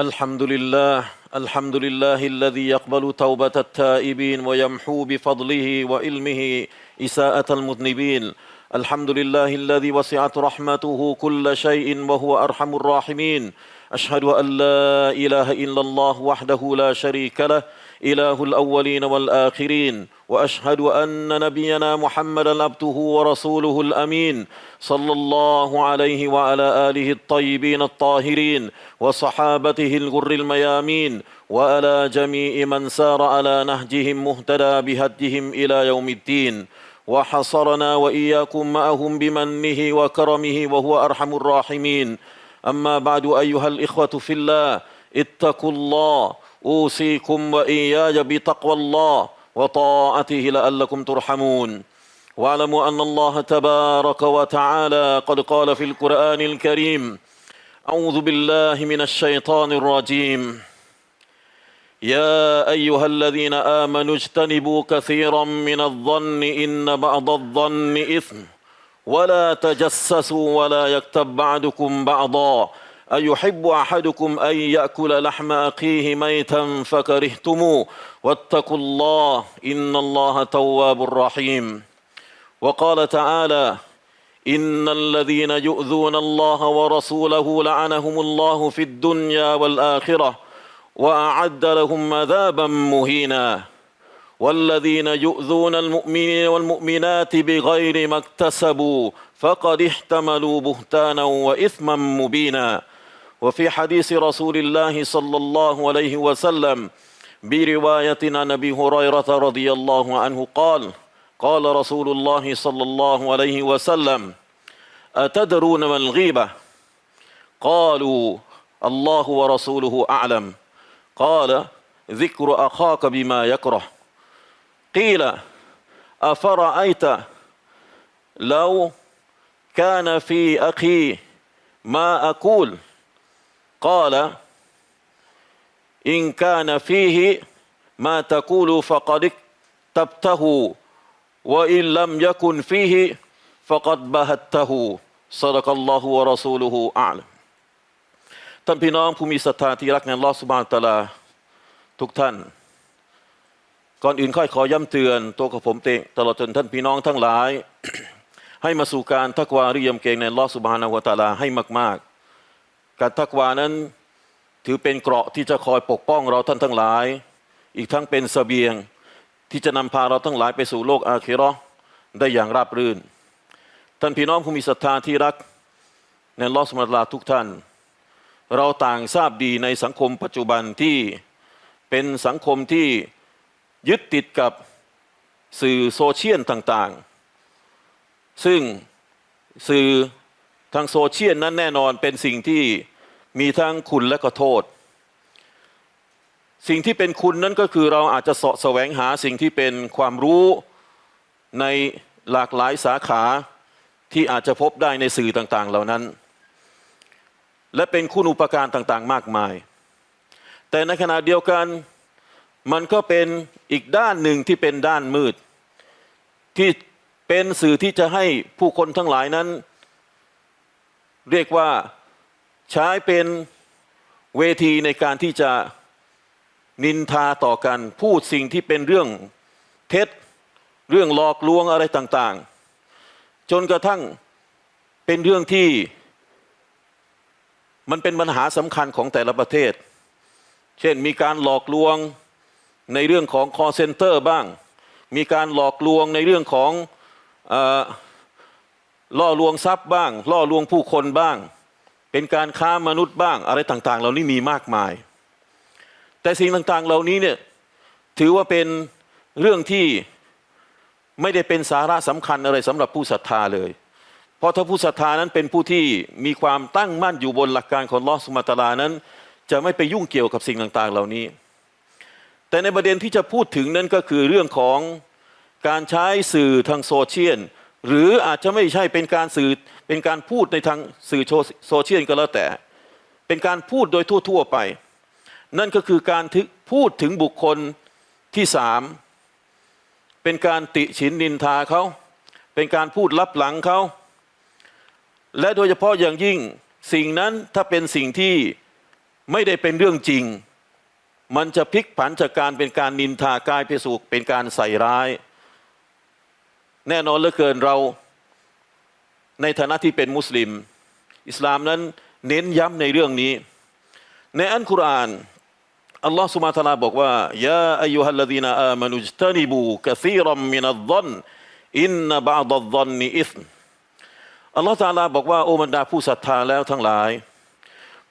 الحمد لله الحمد لله الذي يقبل توبة التائبين ويمحو بفضله وعلمه إساءة المذنبين. الحمد لله الذي وسعت رحمته كل شيء وهو أرحم الراحمين. أشهد أن لا إله إلا الله وحده لا شريك له إله الأولين والآخرين وأشهد أن نبينا محمدا عبده ورسوله الأمين صلى الله عليه وعلى آله الطيبين الطاهرين وصحابته الغر الميامين وعلى جميع من سار على نهجهم مهتدى بهديهم إلى يوم الدين. وحصرنا وإياكم معهم بمنه وكرمه وهو أرحم الراحمين. أما بعد أيها الإخوة في الله اتقوا الله أوصيكم وإياي بتقوى الله وطاعته لعلكم ترحمون. واعلموا أن الله تبارك وتعالى قد قال في القرآن الكريم أعوذ بالله من الشيطان الرجيم. يا أيها الذين آمنوا اجتنبوا كثيرا من الظن إن بعض الظن إثم ولا تجسسوا ولا يكتب بعضكم بعضا. أيحب أحدكم أن يأكل لحم أخيه ميتا فكرهتموه واتقوا الله إن الله تواب رحيم. وقال تعالى إن الذين يؤذون الله ورسوله لعنهم الله في الدنيا والآخرة وأعد لهم عذابا مهينا. والذين يؤذون المؤمنين والمؤمنات بغير ما اكتسبوا فقد احتملوا بهتانا وإثما مبينا. وفي حديث رسول الله صلى الله عليه وسلم برواية عن أبي هريرة رضي الله عنه قال قال رسول الله صلى الله عليه وسلم أتدرون ما الغيبة؟ قالوا الله ورسوله أعلم. قال ذكر أخاك بما يكره. قيل أفرأيت لو كان في أخي ما أقول؟ قال إن كان فيه ما تقول فقد اكتبته وإن لم يكن فيه فقد بهته صدق الله ورسوله أعلم ท่านพี่น้องผู้มีศรัทธาที่รักในอัลลอฮฺสุบานตะลาทุกท่าน ก่อนอื่นค่อยขอย้ำเตือนตัวกับผมเองตลอดจนท่านพี่น้องทั้งหลาย ให้มาสู่การทักวาริยมเกรงในอัลลอฮฺสุบฮานาวะตะอาลาให้มาก ๆ การทักวานั้นถือเป็นเกราะที่จะคอยปกป้องเราท่านทั้งหลาย อีกทั้งเป็นเสบียงที่จะนำพาเราทั้งหลายไปสู่โลกอาคิราะห์ได้อย่างราบรื่น ท่านพี่น้องผู้มีศรัทธาที่รักในลอสุบฮานะฮูวะตะอาลาทุกท่าน เราต่างทราบดีในสังคมปัจจุบันที่เป็นสังคมที่ยึดติดกับสื่อโซเชียลต่างๆ ซึ่งสื่อ ทางโซเชียลนั้นแน่นอนเป็นสิ่งที่มีทั้งคุณและก็โทษ สิ่งที่เป็นคุณนั้นก็คือเราอาจจะเสาะแสวงหาสิ่งที่เป็นความรู้ในหลากหลายสาขาที่อาจจะพบได้ในสื่อต่างๆ เหล่านั้น และเป็นคุณอุปการต่างๆ มากมาย แต่ในขณะเดียวกันมันก็เป็นอีกด้านหนึ่งที่เป็นด้านมืด ที่เป็นสื่อที่จะให้ผู้คนทั้งหลายนั้น เรียกว่าใช้เป็นเวทีในการที่จะนินทาต่อกันพูดสิ่งที่เป็นเรื่องเท็จเรื่องหลอกลวงอะไรต่างๆ จนกระทั่งเป็นเรื่องที่มันเป็นปัญหาสำคัญของแต่ละประเทศ เช่นมีการหลอกลวงในเรื่องของ call center บ้าง มีการหลอกลวงในเรื่องของอ ล่อลวงทรัพย์บ้าง ล่อลวงผู้คนบ้าง เป็นการค้ามนุษย์บ้าง อะไรต่างๆ เหล่านี้มีมากมาย แต่สิ่งต่างๆ เหล่านี้เนี่ยถือว่าเป็นเรื่องที่ไม่ได้เป็นสาระสำคัญอะไรสำหรับผู้ศรัทธาเลย เพราะถ้าผู้ศรัทธานั้นเป็นผู้ที่มีความตั้งมั่นอยู่บนหลักการของลอสมาตลานั้น จะไม่ไปยุ่งเกี่ยวกับสิ่งต่างๆ เหล่านี้ แต่ในประเด็นที่จะพูดถึงนั้นก็คือเรื่องของการใช้สื่อทางโซเชียล หรืออาจจะไม่ใช่เป็นการสื่อเป็นการพูดในทางสื่อโซเชียลก็แล้วแต่ เป็นการพูดโดยทั่ว ๆไป นั่นก็คือการพูดถึงบุคคลที่สามเป็นการติฉินนินทาเขา เป็นการพูดลับหลังเขา และโดยเฉพาะอย่างยิ่งสิ่งนั้นถ้าเป็นสิ่งที่ไม่ได้เป็นเรื่องจริง มันจะพลิกผันจากการเป็นการนินทากลายไปสู่เป็นการใส่ร้าย แน่นอนเหลือเกินเราในฐานะที่เป็นมุสลิม อิสลามนั้นเน้นย้ำในเรื่องนี้ ในอันกุรอานอัลลอฮฺสุบฮานะตะอาลาบอกว่ายาอายุฮัลลดีนอามานุจตานิบูกะซีรัมมินัลซันอินนบะดัลซันนีอิสอัลลอฮฺตาลาบอกว่าโอ้บรรดาผู้ศรัทธาแล้วทั้งหลาย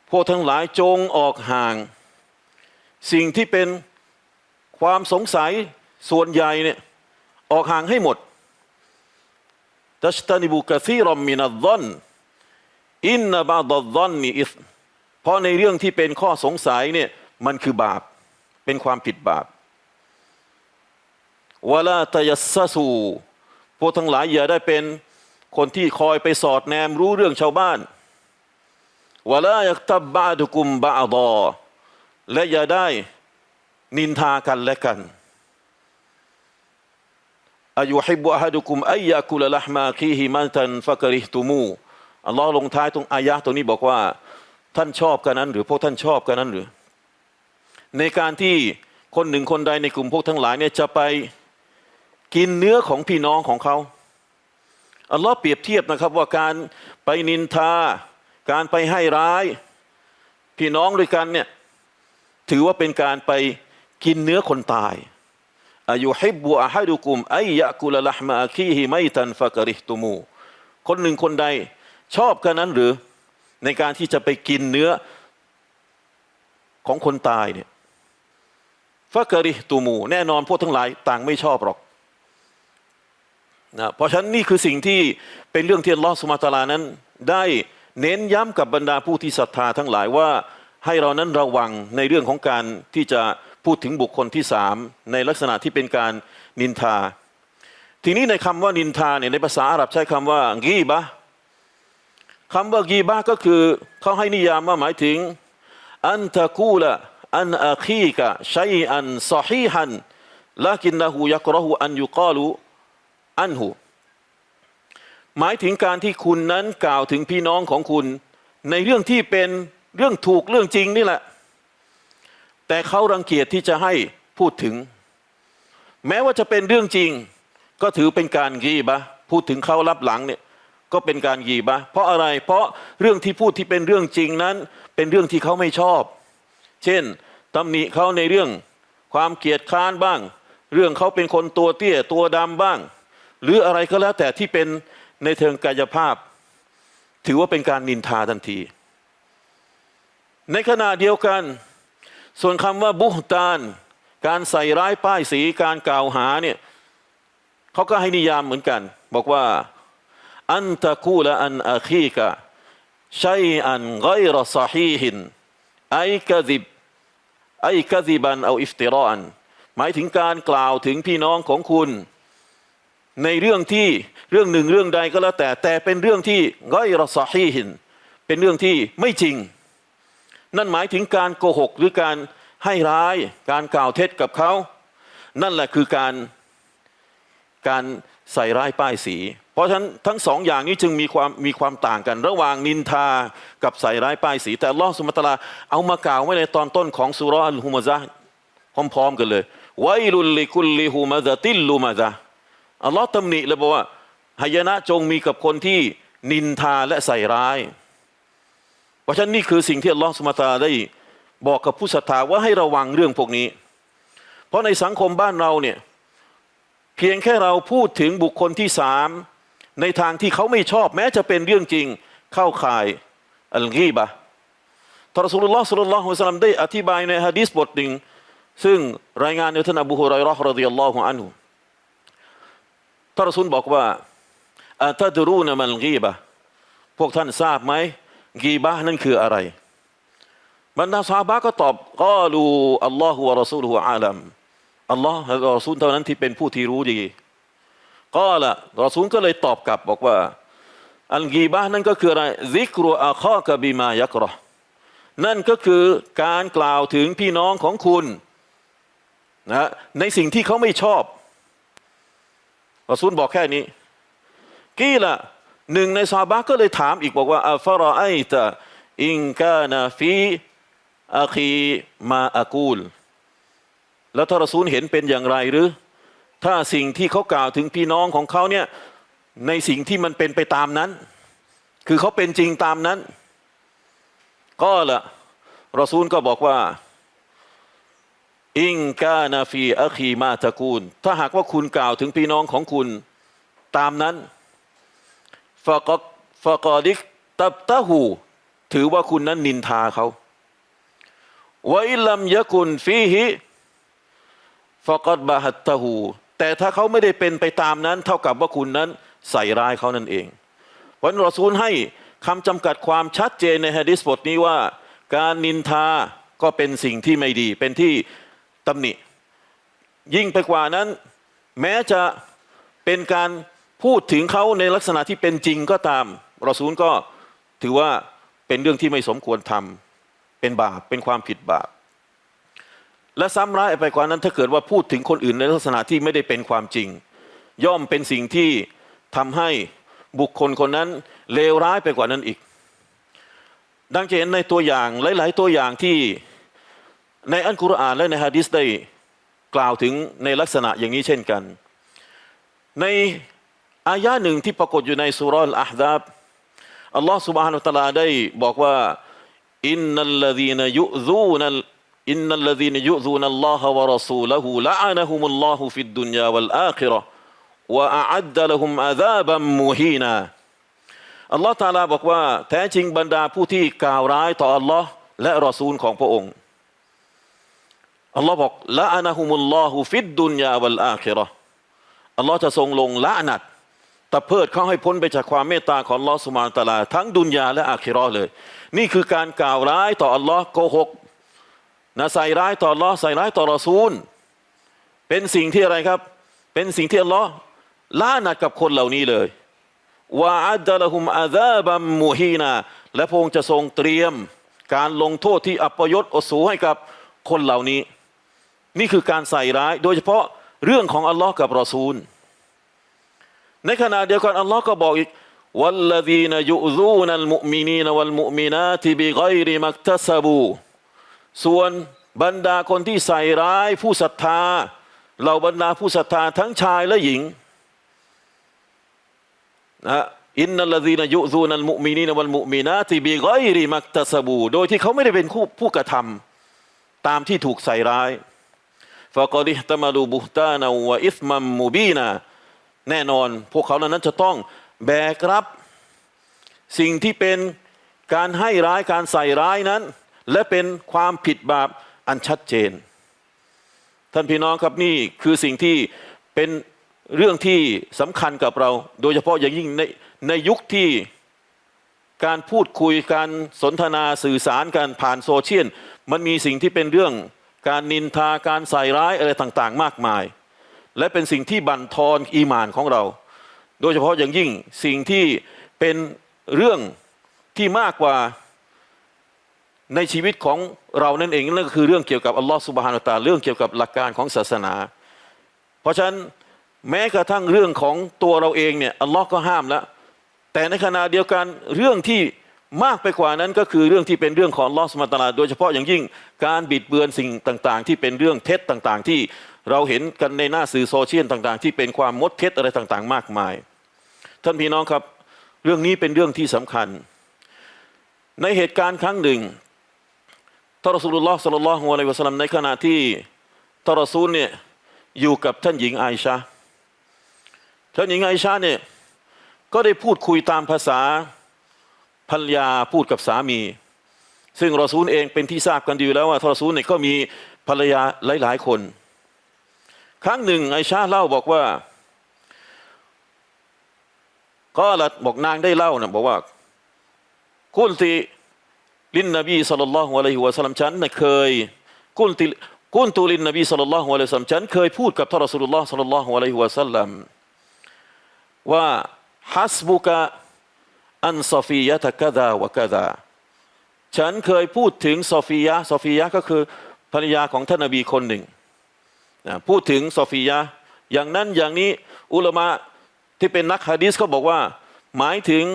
พวกทั้งหลายจงออกห่าง สิ่งที่เป็นความสงสัยส่วนใหญ่เนี่ยออกห่างให้หมด ตัชตานิบูกะซีรัมมินัลซันอินนบะดัลซันนีอิสมเพราะในเรื่องที่เป็นข้อสงสัยเนี่ยมันคือบาป เป็นความผิดบาปวลาตยัสสสูพวกทั้งหลายอย่าได้เป็นคนที่คอยไปสอดแนมรู้เรื่องชาวบ้านวลายักตับบาดุกุมบาดอและอย่าได้นินทากันและกัน อายุฮิบุอะฮัดุกุมอัยยากุลละห์มาคีฮิมันตันฟักริฮตุมูอัลลอฮ์ลงท้ายตรงอายะตรงนี้บอกว่า ท่านชอบกันนั้น หรือพวกท่านชอบกันนั้นหรือ ในการที่คนหนึ่งคนใดในกลุ่มพวกทั้งหลายเนี่ยจะไปกินเนื้อของพี่น้องของเขาอัลลอฮ์เปรียบเทียบนะครับว่าการไปนินทา การไปให้ร้าย พี่น้องด้วยกันเนี่ยถือว่าเป็นการไปกินเนื้อคนตาย อายุฮิบุอะฮัดุกุมไอยะกุลละห์มาคีฮิไมตันฟะกริตุมู คนหนึ่งคนใดชอบกันนั้นหรือในการที่จะไปกินเนื้อของคนตายเนี่ยฟะกริตุมู แน่นอนพวกทั้งหลายต่างไม่ชอบหรอกนะเพราะฉะนั้นนี่คือสิ่งที่เป็นเรื่องที่ลอสมาตาลานั้น ได้เน้นย้ำกับบรรดาผู้ที่ศรัทธาทั้งหลายว่าให้เรานั้นระวังในเรื่องของการที่จะ พูดถึงบุคคลที่สามในลักษณะที่เป็นการนินทา ทีนี้ในคำว่านินทาเนี่ยในภาษาอาหรับใช้คำว่ากีบะคำว่ากีบะก็คือเขาให้นิยามว่าหมายถึงอันตะกูละอันอาคีกะชัยอันซอฮีฮันลากินนะฮูยักรหูอันยุกาลูอันหูหมายถึงการที่คุณนั้นกล่าวถึงพี่น้องของคุณ ในเรื่องที่เป็นเรื่องถูกเรื่องจริงนี่แหละ แต่เขารังเกียจที่จะให้พูดถึง แม้ว่าจะเป็นเรื่องจริง ก็ถือเป็นการกีบะพูดถึงเขารับหลังเนี่ยก็เป็นการกีบะเพราะอะไรเพราะเรื่องที่พูดที่เป็นเรื่องจริงนั้น เป็นเรื่องที่เขาไม่ชอบ เช่นตำหนิเขาในเรื่องความเกียจค้านบ้าง เรื่องเขาเป็นคนตัวเตี้ยตัวดำบ้าง หรืออะไรก็แล้วแต่ที่เป็นในเชิงกายภาพ ถือว่าเป็นการนินทาทันที ในขณะเดียวกัน ส่วนคำว่าบุฮตาน การใส่ร้ายป้ายสีการกล่าวหาเนี่ยเขาก็ให้นิยามเหมือนกัน บอกว่า อันตะคูละอันอาคีกะชัยอันไกรซาฮีหินไอกะซิบไอกะซิบันเอาอิฟติรออันหมายถึงการกล่าวถึงพี่น้องของคุณ ในเรื่องที่เรื่องหนึ่งเรื่องใดก็แล้วแต่แต่เป็นเรื่องที่ไกรซาฮีหิน เป็นเรื่องที่ไม่จริง นั่นหมายถึงการโกหกหรือการให้ร้ายการกล่าวเท็จกับเขา นั่นแหละคือการการใส่ร้ายป้ายสี เพราะฉะนั้นทั้งสองอย่างนี้จึงมีความมีความต่างกัน ระหว่างนินทากับใส่ร้ายป้ายสี แต่ลอสุลตาราเอามากล่าวไว้ในตอนต้นของสุรอัลฮุมะซะพร้อมๆกันเลยไวลุลลิคุลลิฮุมะซะติลลุมะซะอัลลอฮ์ตำหนิเลยบอกว่าหายนะจงมีกับคนที่นินทาและใส่ร้าย ราะฉะนั้นนี่คือสิ่งที่อัลลอฮฺสุลตาราได้บอกกับผู้ศรัทธาว่าให้ระวังเรื่องพวกนี้ เพราะในสังคมบ้านเราเนี่ยเพียงแค่เราพูดถึงบุคคลที่สามในทางที่เขาไม่ชอบแม้จะเป็นเรื่องจริงเข้าข่ายอัลกีบะทารสุลลอฮ์สุลลัลลอฮุสลัมได้อธิบายในฮะดีษบทหนึ่งซึ่งรายงานโดยท่านอบูฮุไรราะห์รดิยัลลอฮุอันฮุทารสุลบอกว่าอัตดรูนมันกีบะพวกท่านทราบไหม กีบะนั่นคืออะไร บรรดาซาบะก็ตอบก็รูอัลลอฮฺวะรอซูลฮุอาลัมอัลลอฮ์และรอซูลเท่านั้นที่เป็นผู้ที่รู้ดีก็ละรอซูลก็เลยตอบกลับบอกว่า อัลกีบะนั่นก็คืออะไรซิกรุอาข้อกบิมายักรอนั่นก็คือการกล่าวถึงพี่น้องของคุณนะในสิ่งที่เขาไม่ชอบรอซูลบอกแค่นี้ กี้ละ หนึ่งในซาบะก็เลยถามอีกบอกว่าอัฟรอไอตะอิงกานาฟีอาคีมาอากูล แล้วท่ารอซูลเห็นเป็นอย่างไรหรือ ถ้าสิ่งที่เขากล่าวถึงพี่น้องของเขาเนี่ยในสิ่งที่มันเป็นไปตามนั้น คือเขาเป็นจริงตามนั้น ก็ละรอซูลก็บอกว่า อิงกานาฟีอัคีมาตะกูล ถ้าหากว่าคุณกล่าวถึงพี่น้องของคุณตามนั้น ฟะกฟะกอดิกตับตะหูถือว่าคุณนั้นนินทาเขาวะอิลัมยะกุนฟีฮิฟะกอดบาฮัตตะหูแต่ถ้าเขาไม่ได้เป็นไปตามนั้น เท่ากับว่าคุณนั้นใส่ร้ายเขานั่นเองเพราะนั้นรอซูลให้คำจำกัดความชัดเจนในฮะดิษบทนี้ว่า การนินทาก็เป็นสิ่งที่ไม่ดี เป็นที่ตำหนิ ยิ่งไปกว่านั้น แม้จะเป็นการ พูดถึงเขาในลักษณะที่เป็นจริงก็ตามรอซูลก็ถือว่าเป็นเรื่องที่ไม่สมควรทำเป็นบาปเป็นความผิดบาป และซ้ำร้ายไปกว่านั้นถ้าเกิดว่าพูดถึงคนอื่นในลักษณะที่ไม่ได้เป็นความจริง ย่อมเป็นสิ่งที่ทำให้บุคคลคนนั้นเลวร้ายไปกว่านั้นอีก ดังจะเห็นในตัวอย่างหลาย ๆ ตัวอย่างที่ในอัลกุรอานและในฮะดิษได้กล่าวถึงในลักษณะอย่างนี้เช่นกัน ใน อายะหนึ่งที่ปรากฏอยู่ในสุรอนอัฮดับอัลลอฮ์สุบฮานุตะลาได้บอกว่าอินนัลลดีนยุซูนัลอินนัลลดีนยุซูนัลลอฮะวะรอซูละฮูละอานะฮุมุลลอฮุฟิดดุนยาวัลอาคิเราะวะอัดดะละฮุมอาซาบัมมูฮีนาอัลลอฮ์ตาลาบอกว่าแท้จริงบรรดาผู้ที่กล่าวร้ายต่ออัลลอฮ์และรอซูลของพระองค์อัลลอฮ์บอกละอานะฮุมุลลอฮุฟิดดุนยาวัลอาคิเราะอัลลอฮ์จะทรงลงละนัด ตะเพิดเขาให้พ้นไปจากความเมตตาของอัลลอฮ์สุบานตะลา ทั้งดุนยาและอาคิราะห์เลย นี่คือการกล่าวร้ายต่ออัลลอฮ์โกหกนะใส่ร้ายต่ออัลลอฮ์ใส่ร้ายต่อรอซูล เป็นสิ่งที่อะไรครับ เป็นสิ่งที่อัลลอฮ์ละอนัดกับคนเหล่านี้เลยวาอัดละฮุมอาซาบัมมูฮีนาและพระองค์จะทรงเตรียม การลงโทษที่อัปยศอสูให้กับคนเหล่านี้ นี่คือการใส่ร้าย โดยเฉพาะเรื่องของอัลลอฮ์กับรอซูล ในขณะเดียวกันอัลลอฮ์ก็บอกอีกวัลลดีนยุซูนัลมุมินีนวัลมุมินาติบิไกริมักตัสบูส่วนบรรดาคนที่ใส่ร้ายผู้ศรัทธาเหล่าบรรดาผู้ศรัทธาทั้งชายและหญิงนะอินนัลลดีนยุซูนัลมุมินีนวัลมุมินาติบิไกริมักตัสบูโดยที่เขาไม่ได้เป็นผู้ผู้กระทำตามที่ถูกใส่ร้ายฟะกอดิฮตมาลูบุฮตานา วะอิสมัมมูบีนา แน่นอนพวกเขาเหล่านั้นจะต้องแบกรับสิ่งที่เป็นการให้ร้ายการใส่ร้ายนั้น และเป็นความผิดบาปอันชัดเจน ท่านพี่น้องครับนี่คือสิ่งที่เป็นเรื่องที่สำคัญกับเรา โดยเฉพาะอย่างยิ่งในในยุคที่การพูดคุยการสนทนาสื่อสารกันผ่านโซเชียลมันมีสิ่งที่เป็นเรื่องการนินทาการใส่ร้ายอะไรต่างๆ มากมาย และเป็นสิ่งที่บั่นทอนอีมานของเรา โดยเฉพาะอย่างยิ่งสิ่งที่เป็นเรื่องที่มากกว่าในชีวิตของเรานั่นเองนั่นก็คือเรื่องเกี่ยวกับอัลลอฮฺสุบฮานาตาเรื่องเกี่ยวกับหลักการของศาสนา เพราะฉะนั้นแม้กระทั่งเรื่องของตัวเราเองเนี่ยอัลลอฮ์ก็ห้ามแล้วแต่ในขณะเดียวกันเรื่องที่ มากไปกว่านั้นก็คือเรื่องที่เป็นเรื่องของลอสมาตลาโดยเฉพาะอย่างยิ่งการบิดเบือนสิ่งต่างๆ ที่เป็นเรื่องเท็จต่างๆ ที่เราเห็นกันในหน้าสื่อโซเชียลต่างๆ ที่เป็นความมดเท็จอะไรต่างๆ มากมาย ท่านพี่น้องครับ เรื่องนี้เป็นเรื่องที่สำคัญ ในเหตุการณ์ครั้งหนึ่งทารสูลุลลอฮ์สัลลัลลอฮุอะลัยฮิวะสัลลัมในขณะที่ทารอซูลเนี่ยอยู่กับท่านหญิงไอชาท่านหญิงไอชาเนี่ยก็ได้พูดคุยตามภาษา ภรรยาพูดกับสามี ซึ่งรอซูลเองเป็นที่ทราบกันดีอยู่แล้วว่าทรอซูลเนี่ยก็มีภรรยาหลาย ๆ คน ครั้งหนึ่งไอชาเล่าบอกว่า ก็ละบอกนางได้เล่านะบอกว่ากุลติลินนบีสัลลัลลอฮุอะลัยฮิวะสัลลัมฉันน่ะเคยกุลติกุลตุลินนบีสัลลัลลอฮุอะลัยฮิวะสัลลัมฉันเคยพูดกับท่านรอสูลุลลอฮ์สัลลัลลอฮุอะลัยฮิวะสัลลัมว่าฮัสบุกะ อันซอฟียะตะกะดาวะกะดาฉันเคยพูดถึงซอฟียะซอฟียะก็คือภรรยาของท่านนบีคนหนึ่งพูดถึงซอฟียะอย่างนั้นอย่างนี้อุลามะที่เป็นนักฮะดีษเขาบอกว่า หมายถึง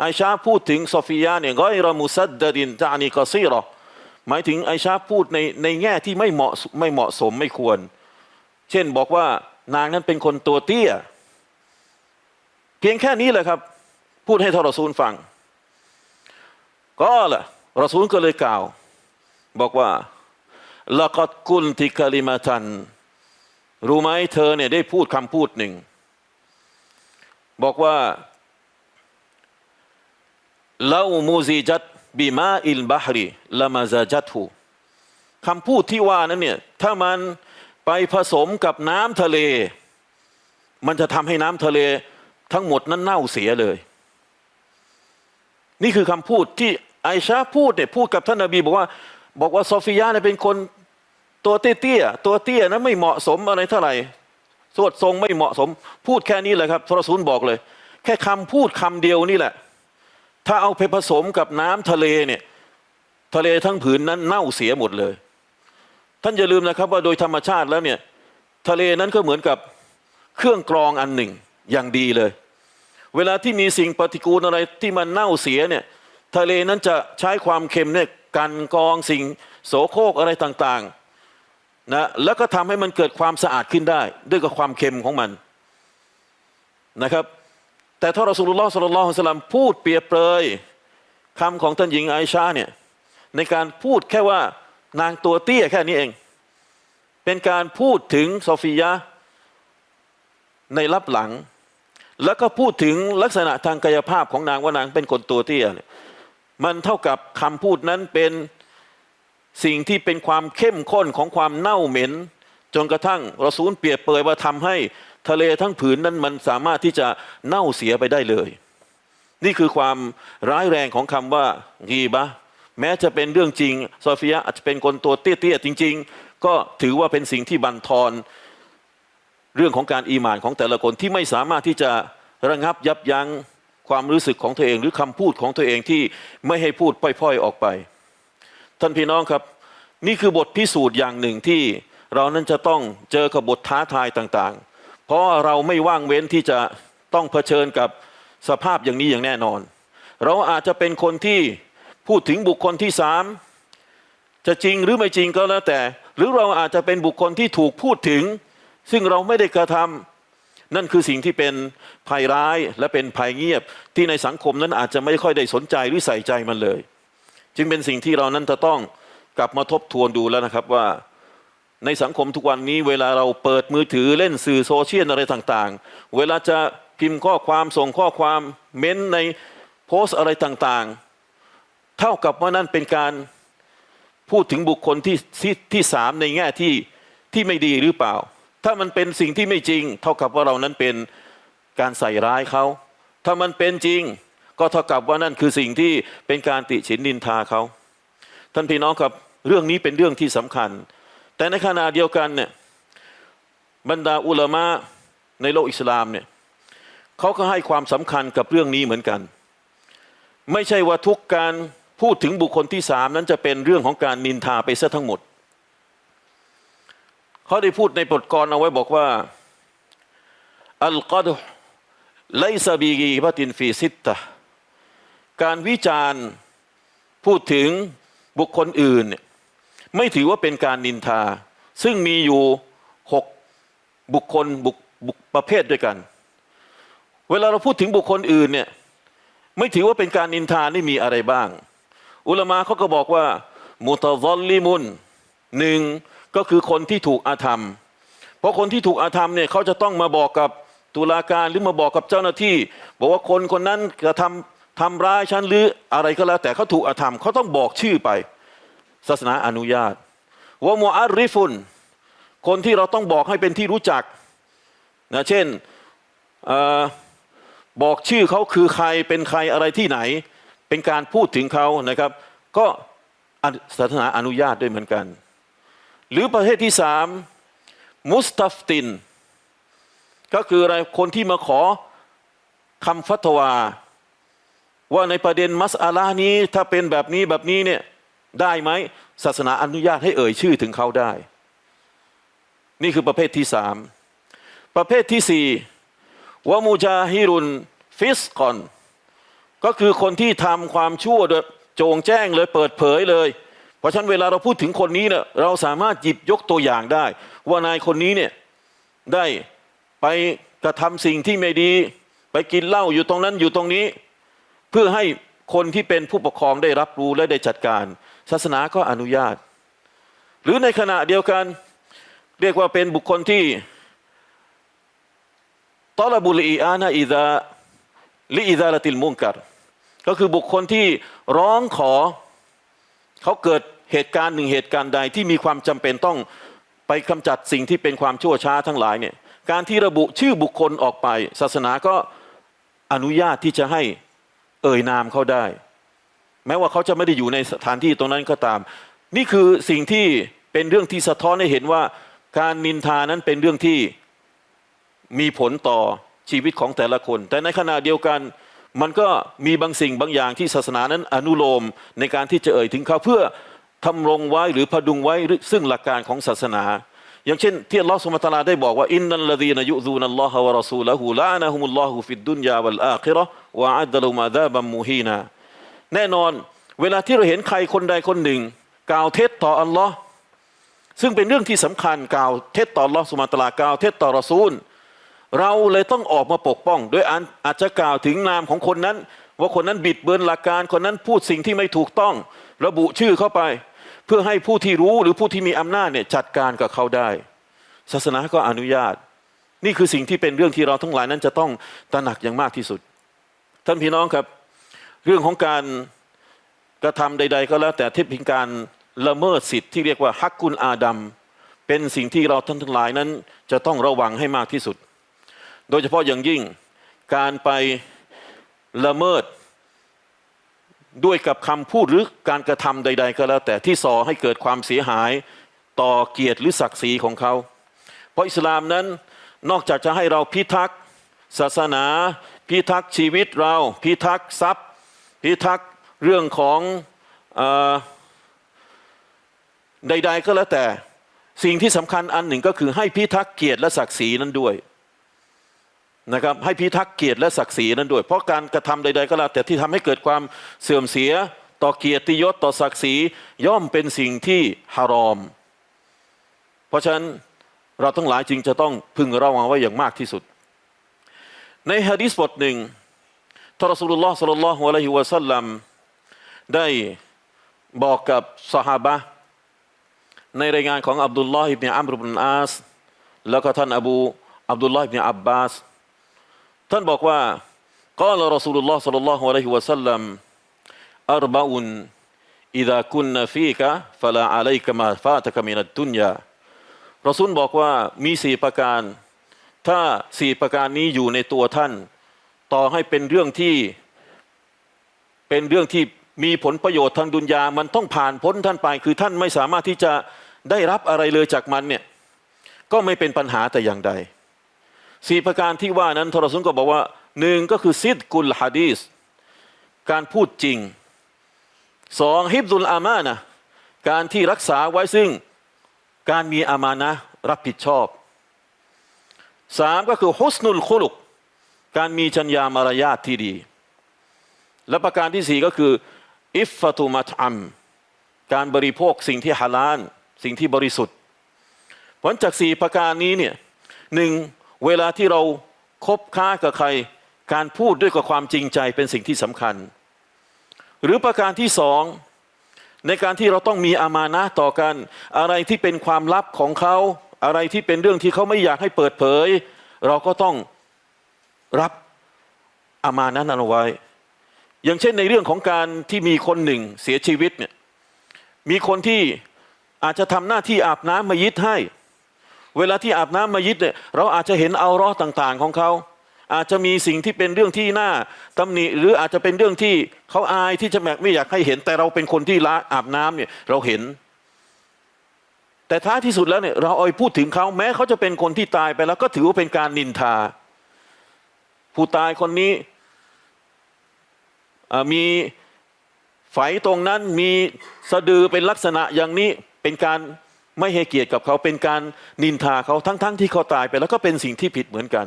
ไอชาพูดถึงซอฟียะเนี่ยก็อิรามุซัดดดินจานีกอซีรอหมายถึงไอชาพูดในในแง่ที่ไม่เหมาะไม่เหมาะสมไม่ควร เช่นบอกว่านางนั้นเป็นคนตัวเตี้ย เพียงแค่นี้แหละครับ พูดให้ทารซูลฟัง ก็ล่ะรอซูลก็เลยกล่าว บอกว่าละกัดกุลติคาลิมาตัน รู้ไหมเธอเนี่ยได้พูดคำพูดหนึ่ง บอกว่าเลามูซิจัตบิมาอิลบาฮรีละมาซาจัตหูคำพูดที่ว่านั้นเนี่ยถ้ามันไปผสมกับน้ำทะเล มันจะทำให้น้ำทะเลทั้งหมดนั้นเน่าเสียเลย นี่คือคำพูดที่ไอชาพูดเนี่ยพูดกับท่านนบีบอกว่า บอกว่าโซฟียาเนี่ยเป็นคนตัวเตี้ยๆตัวเตี้ยนะไม่เหมาะสมอะไรเท่าไหร่สวดทรงไม่เหมาะสม พูดแค่นี้แหละครับทรสูลบอกเลย แค่คำพูดคำเดียวนี่แหละ ถ้าเอาไปผสมกับน้ำทะเลเนี่ย ทะเลทั้งผืนนั้นเน่าเสียหมดเลย ท่านอย่าลืมนะครับ ว่าโดยธรรมชาติแล้วเนี่ย ทะเลนั้นก็เหมือนกับเครื่องกรองอันหนึ่งอย่างดีเลย เวลาที่มีสิ่งปฏิกูลอะไรที่มันเน่าเสียเนี่ยทะเลนั้นจะใช้ความเค็มเนี่ยกันกรองสิ่งโสโครกอะไรต่างๆนะแล้วก็ทำให้มันเกิดความสะอาดขึ้นได้ ด้วยกับความเค็มของมันนะครับ แต่ถ้ารอสูลุลลอฮ์สุลลัลลอฮุอะลัยฮิวะซัลลัมพูดเปรียบเปรยคำของท่านหญิงไอชาเนี่ยในการพูดแค่ว่านางตัวเตี้ยแค่นี้เอง เป็นการพูดถึงโซฟียะในรับหลัง แล้วก็พูดถึงลักษณะทางกายภาพของนางว่านางเป็นคนตัวเตี้ยเนี่ยมันเท่ากับคำพูดนั้นเป็นสิ่งที่เป็นความเข้มข้นของความเน่าเหม็น จนกระทั่งรอซูลเปียบเปรยว่าทำให้ทะเลทั้งผืนนั้นมันสามารถที่จะเน่าเสียไปได้เลย นี่คือความร้ายแรงของคำว่ากีบะแม้จะเป็นเรื่องจริงโซเฟียอาจจะเป็นคนตัวเตี้ยๆจริง ๆ ก็ถือว่าเป็นสิ่งที่บันทอน เรื่องของการอีหมานของแต่ละคนที่ไม่สามารถที่จะระงับยับยั้งความรู้สึกของตัวเอง หรือคำพูดของตัวเองที่ไม่ให้พูดพ่อยๆออกไป ท่านพี่น้องครับ นี่คือบทพิสูจน์อย่างหนึ่งที่เรานั้นจะต้องเจอกับบทท้าทายต่างๆ เพราะเราไม่ว่างเว้นที่จะต้องเผชิญกับสภาพอย่างนี้อย่างแน่นอน เราอาจจะเป็นคนที่พูดถึงบุคคลที่สามจะจริงหรือไม่จริงก็แล้วแต่ หรือเราอาจจะเป็นบุคคลที่ถูกพูดถึง ซึ่งเราไม่ได้กระทำนั่นคือสิ่งที่เป็นภัยร้ายและเป็นภัยเงียบ ที่ในสังคมนั้นอาจจะไม่ค่อยได้สนใจหรือใส่ใจมันเลย จึงเป็นสิ่งที่เรานั้นจะต้องกลับมาทบทวนดูแล้วนะครับว่าในสังคมทุกวันนี้เวลาเราเปิดมือถือเล่นสื่อโซเชียลอะไรต่างๆ เวลาจะพิมพ์ข้อความส่งข้อความเม้นในโพสต์อะไรต่างๆ เท่ากับว่านั่นเป็นการพูดถึงบุคคลที่ที่ที่สามในแง่ที่ที่ไม่ดีหรือเปล่า ถ้ามันเป็นสิ่งที่ไม่จริง เท่ากับว่าเรานั้นเป็นการใส่ร้ายเขา ถ้ามันเป็นจริง ก็เท่ากับว่านั่นคือสิ่งที่เป็นการติฉินนินทาเขา ท่านพี่น้องครับเรื่องนี้เป็นเรื่องที่สำคัญ แต่ในขณะเดียวกันเนี่ยบรรดาอุลามะในโลกอิสลามเนี่ยเขาก็ให้ความสำคัญกับเรื่องนี้เหมือนกัน ไม่ใช่ว่าทุกการพูดถึงบุคคลที่สามนั้นจะเป็นเรื่องของการนินทาไปซะทั้งหมด เขาได้พูดในบทกรเอาไว้บอกว่าอัลกัดไลซาบีกีบัตินฟีซิตตะการวิจารณ์พูดถึงบุคคลอื่นเนี่ยไม่ถือว่าเป็นการนินทา ซึ่งมีอยู่หกบุคคลบุคบุคประเภทด้วยกัน เวลาเราพูดถึงบุคคลอื่นเนี่ยไม่ถือว่าเป็นการนินทานี่มีอะไรบ้าง อุลามาเขาก็บอกว่ามุตซอลลิมุนหนึ่ง ก็คือคนที่ถูกอาธรรม เพราะคนที่ถูกอาธรรมเนี่ยเขาจะต้องมาบอกกับตุลาการหรือมาบอกกับเจ้าหน้าที่ บอกว่าคนคนนั้นกระทำทำร้ายฉันหรืออะไรก็แล้วแต่เขาถูกอาธรรมเขาต้องบอกชื่อไป ศาสนาอนุญาตว่ามูอัริฟุนคนที่เราต้องบอกให้เป็นที่รู้จักนะเช่นอบอกชื่อเขาคือใครเป็นใครอะไรที่ไหน เป็นการพูดถึงเขานะครับ ก็ศาสนาอนุญาตด้วยเหมือนกัน หรือประเภทที่สามมุสตัฟติน ก็คืออะไรคนที่มาขอคำฟัตวา ว่าในประเด็นมัสอาลานี้ถ้าเป็นแบบนี้แบบนี้เนี่ยได้ไหมศาสนาอนุญาตให้เอ่ยชื่อถึงเขาได้ นี่คือประเภทที่สามประเภทที่สี่วะมูจาฮิรุนฟิสกอน ก็คือคนที่ทำความชั่วโดยโจงแจ้งเลยเปิดเผยเลย เพราะฉะนั้นเวลาเราพูดถึงคนนี้เนี่ยเราสามารถหยิบยกตัวอย่างได้ ว่านายคนนี้เนี่ยได้ไปกระทำสิ่งที่ไม่ดี ไปกินเหล้าอยู่ตรงนั้นอยู่ตรงนี้ เพื่อให้คนที่เป็นผู้ปกครองได้รับรู้และได้จัดการ ศาสนาก็อนุญาต หรือในขณะเดียวกัน เรียกว่าเป็นบุคคลที่ตอลบุลีอานะอิดาลิอิดาลติลมุงกัรก็คือบุคคลที่ร้องขอ เขาเกิดเหตุการณ์หนึ่งเหตุการณ์ใดที่มีความจำเป็นต้องไปกำจัดสิ่งที่เป็นความชั่วช้าทั้งหลายเนี่ยการที่ระบุชื่อบุคคลออกไป ศาสนาก็อนุญาตที่จะให้เอ่ยนามเขาได้ แม้ว่าเขาจะไม่ได้อยู่ในสถานที่ตรงนั้นก็ตาม นี่คือสิ่งที่เป็นเรื่องที่สะท้อนให้เห็นว่า การนินทานั้นเป็นเรื่องที่มีผลต่อชีวิตของแต่ละคน แต่ในขณะเดียวกัน มันก็มีบางสิ่งบางอย่างที่ศาสนานั้นอนุโลมในการที่จะเอ่ยถึงเขาเพื่อทำรงไว้หรือพดุงไว้ซึ่งหลักการของศาสนา อย่างเช่นที่อัลลอฮฺสุลตาราได้บอกว่าอินนัลลดีนยุซูนัลลอฮฺวะรอซูละหูลานะฮุมุลลอฮฺฟิดดุนยาวัลอาคิราะห์วะอัดดะลุมาดาบัมมูฮีนาแน่นอนเวลาที่เราเห็นใครคนใดคนหนึ่ง กล่าวเท็จต่ออัลลอฮ์ซึ่งเป็นเรื่องที่สำคัญกล่าวเท็จต่ออัลลอฮ์สุมาตะลากล่าวเท็จต่อรอซูล เราเลยต้องออกมาปกป้อง โดยอาอาจจะกล่าวถึงนามของคนนั้น ว่าคนนั้นบิดเบือนหลักการคนนั้นพูดสิ่งที่ไม่ถูกต้อง ระบุชื่อเข้าไป เพื่อให้ผู้ที่รู้หรือผู้ที่มีอำนาจเนี่ยจัดการกับเขาได้ ศาสนาก็อนุญาต นี่คือสิ่งที่เป็นเรื่องที่เราทั้งหลายนั้นจะต้องตระหนักอย่างมากที่สุด ท่านพี่น้องครับ เรื่องของการกระทำใด ๆ ก็แล้วแต่ที่เป็นการละเมิดสิทธิ์ที่เรียกว่าฮักกุลอาดัมเป็นสิ่งที่เราท่านทั้งหลายนั้น จะต้องระวังให้มากที่สุด โดยเฉพาะอย่างยิ่งการไปละเมิดด้วยกับคำพูดหรือการกระทำใด ๆ ก็แล้ว แต่ที่ส่อให้เกิดความเสียหายต่อเกียรติหรือศักดิ์ศรีของเขา เพราะอิสลามนั้นนอกจากจะให้เราพิทักษ์ศาสนา พิทักษ์ชีวิตเรา พิทักษ์ทรัพย์ พิทักษ์เรื่องของอใด ๆ ก็แล้วแต่ สิ่งที่สำคัญอันหนึ่งก็คือให้พิทักษ์เกียรติและศักดิ์ศรีนั้นด้วย นะครับให้พิทักษ์เกียรติและศักดิ์ศรีนั้นด้วย เพราะการกระทำใด ๆ ก็แล้วแต่ที่ทำให้เกิดความเสื่อมเสียต่อเกียรติยศต่อศักดิ์ศรีย่อมเป็นสิ่งที่ฮารอม เพราะฉะนั้นเราทั้งหลายจึงจะต้องพึงระวังไว้อย่างมากที่สุด ในฮะดีษบทหนึ่งท่านรสูลุลลอฮ์สัลลัลลอฮุอะลัยฮิวะสัลลัมได้บอกกับสหายในรายงานของอับดุลลอฮ์อิบเนอัมรุบนอาส แล้วก็ท่านอบูอับดุลลอฮ์อิบเนอับบาส ท่านบอกว่ากล่าวรอสูลุลลอฮ์สัลลัลลอฮุอะลัยฮิวะสัลลัมอัรบะอุนอิดะคุนฟีกะฟะลาอะลัยกะมาฟาตะกะมินัดดุนยารอซูลบอกว่ามีสี่ประการ ถ้าสี่ประการนี้อยู่ในตัวท่าน ต่อให้เป็นเรื่องที่เป็นเรื่องที่มีผลประโยชน์ทางดุนยา มันต้องผ่านพ้นท่านไป คือท่านไม่สามารถที่จะได้รับอะไรเลยจากมันเนี่ยก็ไม่เป็นปัญหาแต่อย่างใด สี่ประการที่ว่านั้นทรสุนก็บอกว่าหนึ่งก็คือซิดกุลฮะดีสการพูดจริงสองฮิบดุลอามานะการที่รักษาไว้ซึ่งการมีอามานะรับผิดชอบสามก็คือฮุสนุลคุลุก การมีจัญญามารยาทที่ดี และประการที่สี่ก็คืออิฟฟตุมัตอัมการบริโภคสิ่งที่ฮาลาล สิ่งที่บริสุทธิ์ผลจากสี่ประการนี้เนี่ยหนึ่ง เวลาที่เราคบค้ากับใคร การพูดด้วยกับความจริงใจเป็นสิ่งที่สำคัญ หรือประการที่สองในการที่เราต้องมีอามานะต่อกัน อะไรที่เป็นความลับของเขา อะไรที่เป็นเรื่องที่เขาไม่อยากให้เปิดเผย เราก็ต้องรับอามานะนั้นเอาไว้ อย่างเช่นในเรื่องของการที่มีคนหนึ่งเสียชีวิตเนี่ยมีคนที่อาจจะทำหน้าที่อาบน้ำมายิดให้ เวลาที่อาบน้ำมายิดเนี่ยเราอาจจะเห็นเอาร้อต่างๆของเขา อาจจะมีสิ่งที่เป็นเรื่องที่น่าตำหนิหรืออาจจะเป็นเรื่องที่เขาอายที่จะแบบไม่อยากให้เห็น แต่เราเป็นคนที่ละอาบน้ำเนี่ยเราเห็น แต่ท้ายที่สุดแล้วเนี่ยเราเอาพูดถึงเขาแม้เขาจะเป็นคนที่ตายไปแล้วก็ถือว่าเป็นการนินทา ผู้ตายคนนี้มีไฝตรงนั้นมีสะดือเป็นลักษณะอย่างนี้เป็นการ ไม่ให้เกียรติกับเขาเป็นการนินทาเขาทั้งๆทที่เขาตายไป แล้วก็เป็นสิ่งที่ผิดเหมือนกัน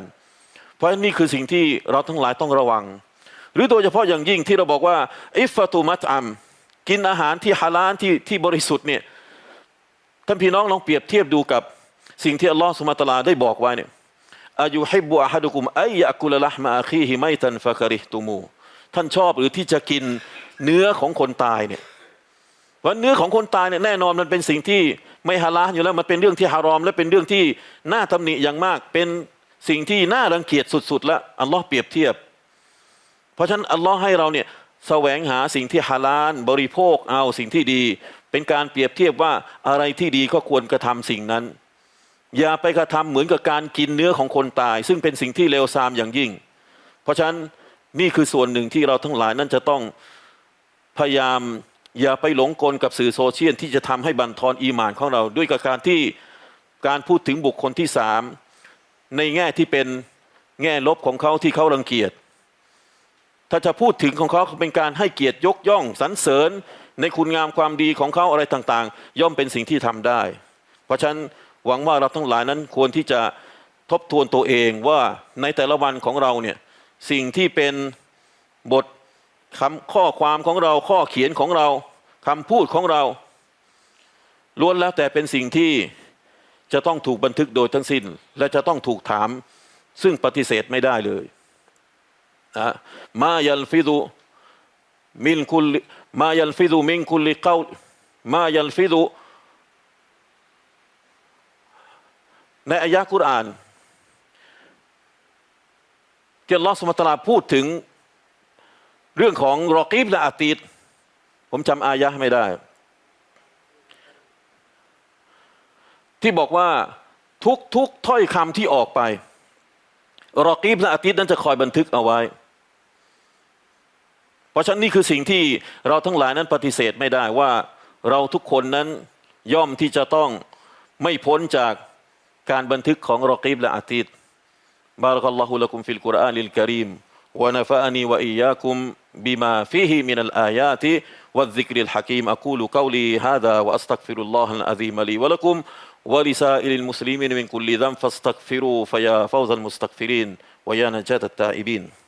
เพราะนี่คือสิ่งที่เราทั้งหลายต้องระวัง หรือโดยเฉพาะอย่างยิ่งที่เราบอกว่าอิฟตุมัตอัมกินอาหารที่ฮาลาลที่ที่บริสุทธิ์เนี่ยท่านพี่น้องลองเปรียบเทียบดูกับสิ่งที่อัลลอฮฺสุมาตลาได้บอกไว้เนี่ยอายุฮิบุอะฮัดุกุมไอยะกุลละห์มาอาคีฮิไมตันฟะกริตุมูท่านชอบหรือที่จะกินเนื้อของคนตายเนี่ยว่าเนื้อของคนตายเนี่ยแน่นอนมันเป็นสิ่งที่ ไม่ฮาลาอยู่แล้วมันเป็นเรื่องที่ฮารอม และเป็นเรื่องที่น่าตำหนิอย่างมาก เป็นสิ่งที่น่ารังเกียจสุด ๆ แล้วอัลลอฮ์เปรียบเทียบ เพราะฉะนั้นอัลลอฮ์ให้เราเนี่ยแสวงหาสิ่งที่ฮาลาลบริโภคเอาสิ่งที่ดี เป็นการเปรียบเทียบว่าอะไรที่ดีก็ควรกระทำสิ่งนั้น อย่าไปกระทำเหมือนกับการกินเนื้อของคนตาย ซึ่งเป็นสิ่งที่เลวทรามอย่างยิ่ง เพราะฉะนั้นนี่คือส่วนหนึ่งที่เราทั้งหลายนั้นจะต้องพยายาม อย่าไปหลงกลกับสื่อโซเชียลที่จะทำให้บั่นทอนอีหมานของเรา ด้วยกับการที่การพูดถึงบุคคลที่สามในแง่ที่เป็นแง่ลบของเขาที่เขารังเกียจ ถ้าจะพูดถึงของเขาเป็นการให้เกียรติยกย่องสรรเสริญในคุณงามความดีของเขาอะไรต่างๆ ย่อมเป็นสิ่งที่ทำได้ เพราะฉะนั้นหวังว่าเราทั้งหลายนั้นควรที่จะทบทวนตัวเองว่าในแต่ละวันของเราเนี่ยสิ่งที่เป็นบท คำข้อความของเราข้อเขียนของเราคำพูดของเราล้วนแล้วแต่เป็นสิ่งที่จะต้องถูกบันทึกโดยทั้งสิ้น และจะต้องถูกถาม ซึ่งปฏิเสธไม่ได้เลยนะมายัลฟิดุมินคุลมายัลฟิดุมินคุลิเกามายัลฟิดุในอายะกุรอานที่อัลลอฮฺสุลตาราพูดถึง เรื่องของรอกีบและอาตีดผมจำอายะห์ไม่ได้ ที่บอกว่าทุกทุกถ้อยคำที่ออกไป รอกีบและอาตีดนั้นจะคอยบันทึกเอาไว้ เพราะฉะนั้นนี่คือสิ่งที่เราทั้งหลายนั้นปฏิเสธไม่ได้ว่าเราทุกคนนั้นย่อมที่จะต้องไม่พ้นจากการบันทึกของรอกีบและอาตีดบารักัลลอฮุละกุมฟิลกุรอานิลกรีม ونفعني وإياكم بما فيه من الآيات والذكر الحكيم. أقول قولي هذا وأستغفر الله العظيم لي ولكم ولسائر المسلمين من كل ذنب فاستغفروا فيا فوز المستغفرين ويا نجاة التائبين.